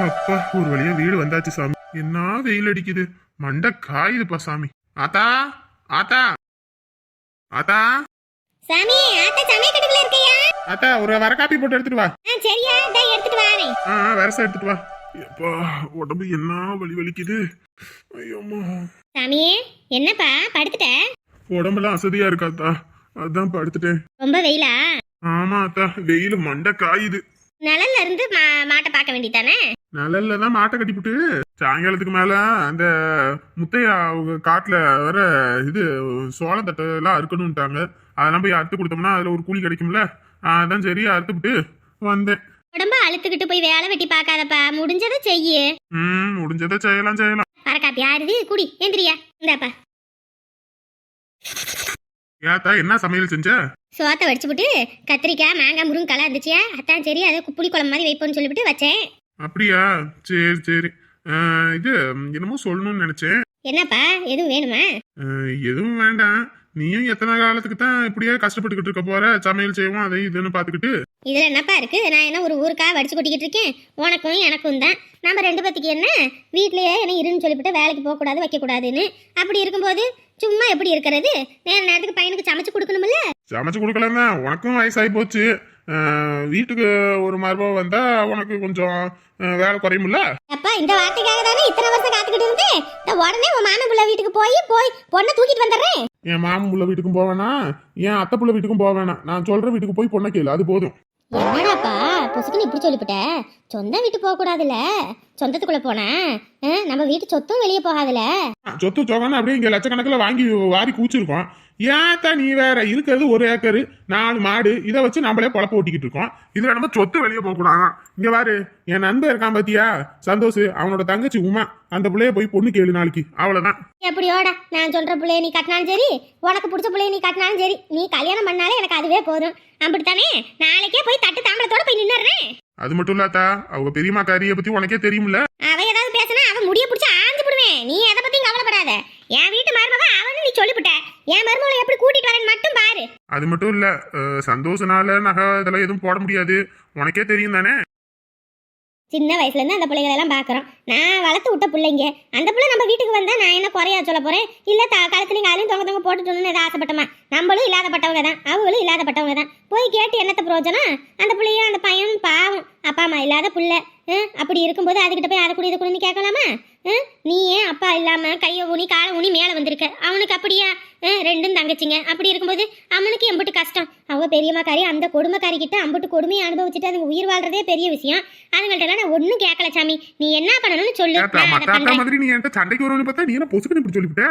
அப்பா ஒரு வழியா வீடு வந்தாச்சு சாமி. என்ன வெயில் அடிக்குது? மண்டை காயுதுப்பா சாமி. ஆத்தா ஆத்தா. ஆத்தா. சாமி ஆத்த சமய கட்டுக்குள்ள இருக்கையா? ஆத்தா ஒரு வர காப்பி போட்டு எடுத்துட்டு வா. ஆ சரியா இதை எடுத்துட்டு வாரேன் ஆ ஆ, வரசா எடுத்துட்டு வா. எப்பா உடம்பு என்ன வலி வலிக்குது? ஐயோம்மா. சாமியே என்னப்பா படுத்துட்ட? உடம்பெல்லாம் அசதியா இருக்காத்தா அதான் படுத்துட்டேன். ரொம்ப வெயிலா? ஆமா அத்தா வெயில் மண்டை காயுது. நிழல்ல இருந்து மாட்டை பார்க்க வேண்டியதானே நிழல்ல தான் மாட்டை கட்டிப்புட்டு சாயங்காலத்துக்கு மேல அந்த முத்தையா அவங்க காட்டுல வர இது சோளத்தட்டை எல்லாம் அறுக்கணும்ட்டாங்க. அதெல்லாம் போய் அறுத்து கொடுத்தோம்னா அதுல ஒரு கூலி கிடைக்கும்ல? அதான் சரி அறுத்துவிட்டு வந்தேன். உடம்ப அழுத்துக்கிட்டு போய் வேலை வெட்டி பார்க்காதப்பா. முடிஞ்சதை செய்யு. ம் முடிஞ்சதை செய்யலாம் செய்யலாம். வரக்காப்பி ஆறுது குடி. எந்திரியா. இந்தாப்பா. ஏத்தா என்ன சமையல் செஞ்ச? சோத்தை வடிச்சு விட்டு கத்திரிக்காய் மாங்காய் முருங்கக்காய் இருந்துச்சியா அதான் சரி அதை புளி குழம்பு மாதிரி வைப்போம்னு சொல்லிவிட்டு வச்சேன். அப்படியா? சரி சரி. இது என்னமோ சொல்லணும்னு நினைச்சேன். என்னப்பா எதுவும் வேணுமா? எதுவும் வேண்டாம். நீயும் எத்தனை காலத்துக்கு தான் இப்படியே கஷ்டப்பட்டுக்கிட்டு இருக்க போற? சமையல் செய்வோம் அதை இதுன்னு பாத்துக்கிட்டு இதுல என்னப்பா இருக்கு? நான் என்ன ஒரு ஊருக்கா வடிச்சு கொட்டிக்கிட்டு இருக்கேன்? உனக்கும் எனக்கும் தான். நம்ம ரெண்டு பேத்துக்கு என்ன? வீட்லயே என்ன இருன்னு சொல்லிவிட்டு வேலைக்கு போக கூடாது வைக்க கூடாதுன்னு. அப்படி இருக்கும்போது சும்மா எப்படி இருக்கிறது? நேர நேரத்துக்கு பையனுக்கு சமைச்சு கொடுக்கணும்ல? சமைச்சு கொடுக்கலாம் தான் உனக்கும் வயசாகி போச்சு. வீட்டுக்கு ஒரு மருமக வந்தா உனக்கு கொஞ்சம் வேலை குறையும்ல? அப்பா இந்த வார்த்தைக்காக தானே இத்தனை வருஷம் காத்துக்கிட்டு இருந்தேன்? உடனே உன் மாமன் புள்ள வீட்டுக்கு போய் போய் பொண்ணை தூக்கிட்டு வந்துடுறேன். என் மாமன் புள்ள வீட்டுக்கும் போவேனா என் அத்தை புள்ள வீட்டுக்கும் போவேனா நான் சொல்ற வீட்டுக்கு போய் பொண்ணை கேளு அது போதும். என்னடாப்பா புசுக்குன்னு இப்படி சொல்லிவிட்ட சொந்த வீட்டு போக கூடாதுல சொந்தத்துக்குள்ள போன? நம்ம வீட்டு சொத்தும் வெளியே போகாதுல சொத்து சோகன்னு அப்படியே இங்க லட்சக்கணக்கில் வாங்கி வாரி கூச்சிருக்கோம். ஏத்தா நீ வேற? இருக்கிறது ஒரு ஏக்கரு நாலு மாடு. இதை வச்சு நம்மளே பொழப்ப ஓட்டிக்கிட்டு இருக்கோம். இதுல நம்ம சொத்து வெளியே போக கூடாது? இங்க பாரு என் நண்பன் இருக்கான் பாத்தியா? சந்தோஷ் அவனோட தங்கச்சி உமா. அந்த பிள்ளைய போய் பொண்ணு கேளு நாளைக்கு. அவ்வளவுதான். எப்படியோட நான் சொல்ற பிள்ளைய நீ கட்டினாலும் சரி உனக்கு பிடிச்ச பிள்ளைய நீ கட்டினாலும் சரி நீ கல்யாணம் பண்ணாலே எனக்கு அதுவே போதும். அப்படித்தானே? நாளைக்கே போய் தட்டு தாம்பளத்தோட போய் நின்னுறேன் அது மட்டும் இல்லாத்தா அவங்க பெரியம்மா காரிய பத்தி உனக்கே தெரியும்ல. அவ ஏதாவது பேசினா அவன் முடிய பிடிச்சி ஆஞ்சு விடுவேன் நீ எதை பத்தியும் கவலைப்படாத என் வீட்டு மருமவ அவனு நீ சொல்லிவிட்ட என் மருமகளை எப்படி கூட்டிட்டு வரேன்னு மட்டும் பாரு அது மட்டும் இல்லை சந்தோஷனால நகை இதெல்லாம் எதுவும் போட முடியாது. உனக்கே தெரியும் தானே? சின்ன வயசுல இருந்து அந்த பிள்ளைகளை எல்லாம் பாக்குறோம். நான் வளர்த்து விட்ட பிள்ளைங்க. அந்த பிள்ளை நம்ம வீட்டுக்கு வந்தா நான் என்ன குறையா சொல்ல போறேன்? இல்ல த கழுத்துலையும் காலையும் தொங்க தொங்க போட்டுட்டோம்னு ஏதாவது ஆசைப்பட்டோமா? நம்மளும் இல்லாதப்பட்டவங்க தான். அவங்களும் இல்லாதப்பட்டவங்க தான். போய் கேட்டு என்னத்த பிரயோஜனம்? அந்த பிள்ளையும் அந்த பையனும் பாவம். அப்பா அம்மா இல்லாத பிள்ளை. ஹம், அப்படி இருக்கும்போது அதுகிட்ட போய் அதை கூட இதை கூட கேட்கலாமா? நீ ஏன் அப்பா இல்லாம கையை ஊனி காலை ஊனி மேல வந்திருக்க? அவனுக்கு அப்படியா? ரெண்டும் தங்கச்சிங்க. அப்படி இருக்கும்போது அவனுக்கு எம்பிட்டு கஷ்டம். அவங்க பெரியம்மாக்காரி அந்த கொடுமைக்காரி கிட்ட அம்பிட்டு கொடுமையை அனுபவிச்சுட்டு அதுங்க உயிர் வாழ்றதே பெரிய விஷயம். அதுங்கள்ட்ட எல்லாம் நான் ஒன்றும் கேட்கல சாமி. நீ என்ன பண்ணணும்னு சொல்லு. மாதிரி நீ என்கிட்ட சண்டைக்கு வரும்னு பார்த்தா நீ என்ன பொசுக்குன்னு இப்படி சொல்லிவிட்ட?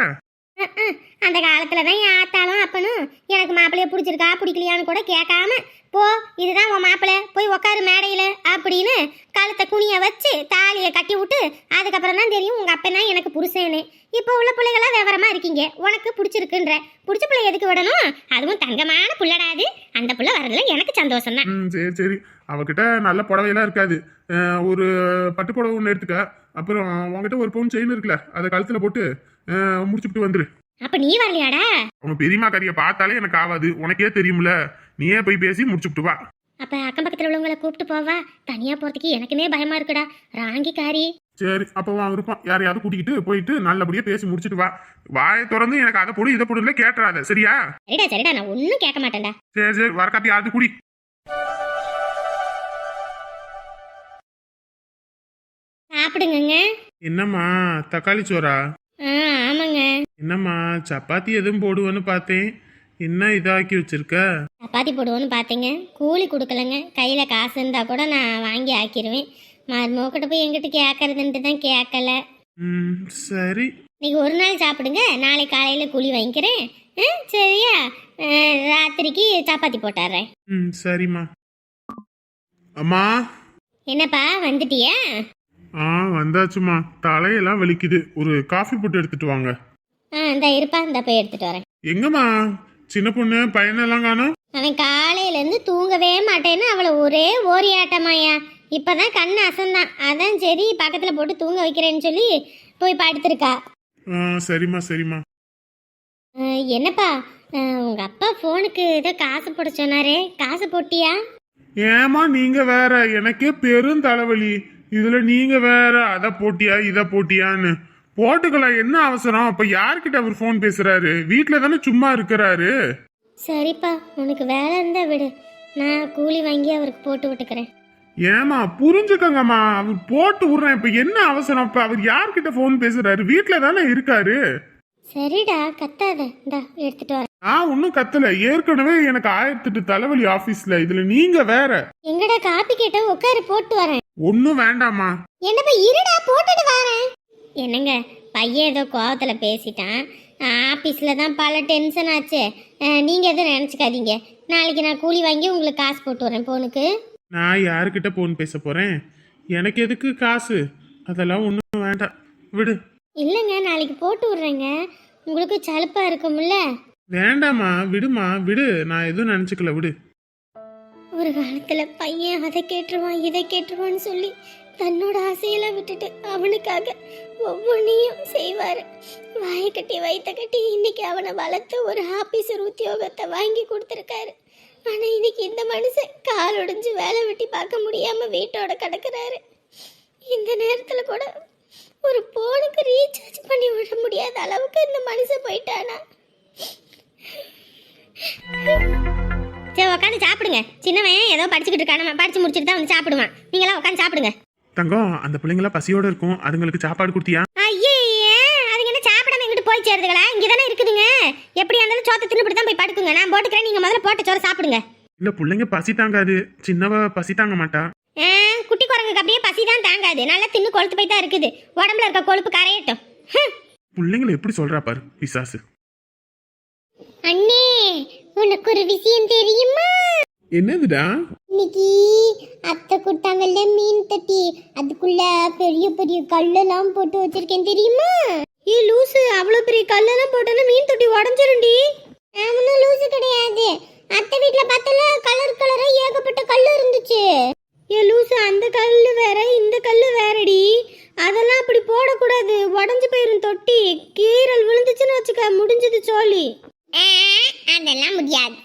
அந்த காலத்துல தான் என் ஆத்தாலும் அப்பனும் எனக்கு மாப்பிள்ளைய பிடிச்சிருக்கா பிடிக்கலையான்னு கூட கேட்காம போ இதுதான் உன் மாப்பிள்ளை போய் உக்காரு மேடையில் அப்படின்னு கழுத்தை குனிய வச்சு தாலியை கட்டி விட்டு அதுக்கப்புறம் தான் தெரியும் உங்கள் அப்பன் தான் எனக்கு புருஷன்னு இப்போ உள்ள பிள்ளைகளா விவரமாக இருக்கீங்க. உனக்கு பிடிச்சிருக்குன்ற. பிடிச்ச பிள்ளை எதுக்கு விடணும்? அதுவும் தங்கமான புள்ளடாது அந்த புள்ள வரதுல எனக்கு சந்தோஷம் தான் சரி சரி. அவகிட்ட நல்ல புடவையெல்லாம் இருக்காது. ஒரு பட்டு புடவை ஒன்று எடுத்துக்க. அப்புறம் உங்ககிட்ட ஒரு பவுன் செயின் இருக்குல்ல அதை கழுத்தில் போட்டு முடிச்சுட்டு வந்துரு. அப்ப நீ வரலையாடா? அவங்க பெரியம்மா கறியை பார்த்தாலே எனக்கு ஆகாது உனக்கே தெரியும்ல. நீயே போய் பேசி முடிச்சுட்டு வா. அப்ப அக்கம் பக்கத்துல உள்ளவங்களை கூப்பிட்டு போவா. தனியா போறதுக்கு எனக்குமே பயமா இருக்குடா. ராங்கி காரி. சரி அப்போ அவன் விருப்பம் யாரையாவது கூட்டிக்கிட்டு போயிட்டு நல்லபடியா பேசி முடிச்சிட்டு வா. வாயை திறந்து எனக்கு அதை போடு இதை போடுல கேட்டுறாத. சரியா? சரிடா சரிடா. நான் ஒன்றும் கேட்க மாட்டேன்டா. சரி சரி. வர காப்பி யாரு குடி. சாப்பிடுங்கங்க. என்னம்மா தக்காளி சோறா? என்னம்மா சப்பாத்தி எதுவும் போடுவேன்னு பார்த்தேன். என்ன இதாக்கி வச்சிருக்க? சப்பாத்தி போடுவோன்னு பார்த்தீங்க. கூலி கொடுக்கலங்க. கையில் காசு இருந்தால் கூட நான் வாங்கி ஆக்கிடுவேன் மருமகிட்ட போய் எங்கிட்ட கேட்கறதுன்ட்டு தான் கேட்கல ம் சரி. இன்னைக்கு ஒரு நாள் சாப்பிடுங்க. நாளை காலையில் கூலி வாங்கிக்கிறேன். ஆ சரியா? ஆ, ராத்திரிக்கு சப்பாத்தி போட்டுறேன். ம் சரிம்மா. அம்மா? என்னப்பா வந்துட்டியா? ஆ வந்தாச்சுமா தலையெல்லாம் வலிக்குது. ஒரு காஃபி போட்டு எடுத்துட்டு வாங்க. ஆ இந்த இருப்பா இந்த போய் வரேன். எங்கம்மா? சின்ன பொண்ணு பையனெல்லாம் காணோம்? அவன் காலையிலேருந்து தூங்கவே மாட்டேன்னு அவளை ஒரே ஓரியாட்டமாயா இப்பதான் கண் அசந்தான். அதான் சரி பக்கத்தில் போட்டு தூங்க வைக்கிறேன்னு சொல்லி போய் படுத்திருக்கா. சரிம்மா சரிம்மா. என்னப்பா? உங்க அப்பா ஃபோனுக்கு ஏதோ காசு போட சொன்னாரே. காசு போட்டியா? ஏமா நீங்க வேற. எனக்கே பெரும் தலைவலி இதுல நீங்க வேற. அத போட்டியா இத போட்டியான்னு. போட்டுக்கலாம் என்ன அவசரம்? அப்ப யார்கிட்ட அவர் ஃபோன் பேசுறாரு? வீட்ல தானே சும்மா இருக்கிறாரு? சரிப்பா உனக்கு வேலை இருந்தா விடு. நான் கூலி வாங்கி அவருக்கு போட்டு விட்டுக்கிறேன். ஏமா புரிஞ்சுக்கங்கம்மா. அவர் போட்டு விடுறேன். இப்ப என்ன அவசரம்? இப்ப அவர் யார்கிட்ட ஃபோன் பேசுறாரு? வீட்ல தானே இருக்காரு? சரிடா கத்தாத. இந்தா எடுத்துட்டு வரேன் நான் ஒன்றும் கத்தல. ஏற்கனவே எனக்கு ஆயிரத்தெட்டு தலைவலி ஆபீஸ்ல இதுல நீங்க வேற. எங்கடா காப்பி கேட்ட உட்காரு போட்டு வரேன். ஒன்றும் வேண்டாமா என்னப்பா இருடா போட்டுட்டு வரேன். என்னங்க பையன் ஏதோ கோவத்துல பேசிட்டான். ஆபீஸ்ல தான் பல டென்ஷன் ஆச்சு. அஹ், நீங்க எதுவும் நினைச்சுக்காதீங்க. நாளைக்கு நான் கூலி வாங்கி உங்களுக்கு காசு போட்டு வரேன் போனுக்கு. நான் யாருக்கிட்ட போன் பேச போறேன்? எனக்கு எதுக்கு காசு? அதெல்லாம் ஒன்றும் வேண்டாம். விடு. இல்லைங்க நாளைக்கு போட்டு விடுறேங்க. உங்களுக்கு சலுப்பா இருக்கும்ல. வேண்டாம்மா விடுமா விடு. நான் எதுவும் நினச்சிக்கல விடு. ஒரு காலத்துல பையன் அதை கேட்டுருவான் இதை கேட்டுருவான்னு சொல்லி தன்னோட ஆசையெல்லாம் விட்டுட்டு அவனுக்காக ஒவ்வொன்றையும் செய்வார். வாயை கட்டி வயிற்ற கட்டி இன்னைக்கு அவனை வளர்த்து ஒரு ஆபீசர் உத்தியோகத்தை வாங்கி கொடுத்துருக்காரு. ஆனால் இன்னைக்கு இந்த மனுஷன் கால் ஒடிஞ்சு வேலை வெட்டி பார்க்க முடியாம வீட்டோட கிடக்குறாரு. இந்த நேரத்தில் கூட ஒரு போனுக்கு ரீசார்ஜ் பண்ணி விட முடியாத அளவுக்கு இந்த மனுஷன் போயிட்டானா? சரி உட்காந்து சாப்பிடுங்க. சின்னவன் ஏதோ படிச்சுக்கிட்டு இருக்கான். படிச்சு முடிச்சுட்டு தான் வந்து சாப்பிடுவான். நீங்களாம் உட்காந்து சாப்பிடுங்க. தங்கம் அந்த பிள்ளைங்களாம் பசியோட இருக்கும். அதுங்களுக்கு சாப்பாடு கொடுத்தியா? ஐயே அதுங்க என்ன சாப்பிடாம எங்கிட்டு போய் சேருதுங்களா இங்கே தானே இருக்குதுங்க. எப்படி இருந்தாலும் சோத்தை தின்னுபிட்டு தான் போய் படுக்குங்க. நான் போட்டுக்கிறேன் நீங்கள் முதல்ல போட்ட சோறு சாப்பிடுங்க. இல்ல பிள்ளைங்க பசி தாங்காது. சின்னவ பசி தாங்க மாட்டா. குட்டி குரங்குக்கு அப்படியே பசி தான் தாங்காது. நல்லா தின்னு கொழுத்து போய் தான் இருக்குது. உடம்புல இருக்க கொழுப்பு கரையட்டும். பிள்ளைங்களை எப்படி சொல்றா பாரு பிசாசு. அண்ணே உனக்கு ஒரு விஷயம் தெரியுமா? என்னதுடா? இன்னைக்கு அத்தை கொடுத்தாங்கல்ல மீன் தட்டி. அதுக்குள்ள பெரிய பெரிய கல்லெல்லாம் போட்டு வச்சிருக்கேன் தெரியுமா? ஏ லூசு அவ்வளோ பெரிய கல்லெல்லாம் போட்டோன்னா மீன் தொட்டி உடஞ்சிருண்டி அவனும் லூசு கிடையாது. அத்தை வீட்டில் பார்த்தல கலர் கலராக ஏகப்பட்ட கல் இருந்துச்சு. ஏ லூசு அந்த கல் வேற இந்த கல் வேறடி. அதெல்லாம் அப்படி போடக்கூடாது. உடஞ்சு போயிரும் தொட்டி. கீரல் விழுந்துச்சுன்னு வச்சுக்க முடிஞ்சது சோழி. அதெல்லாம் முடியாது.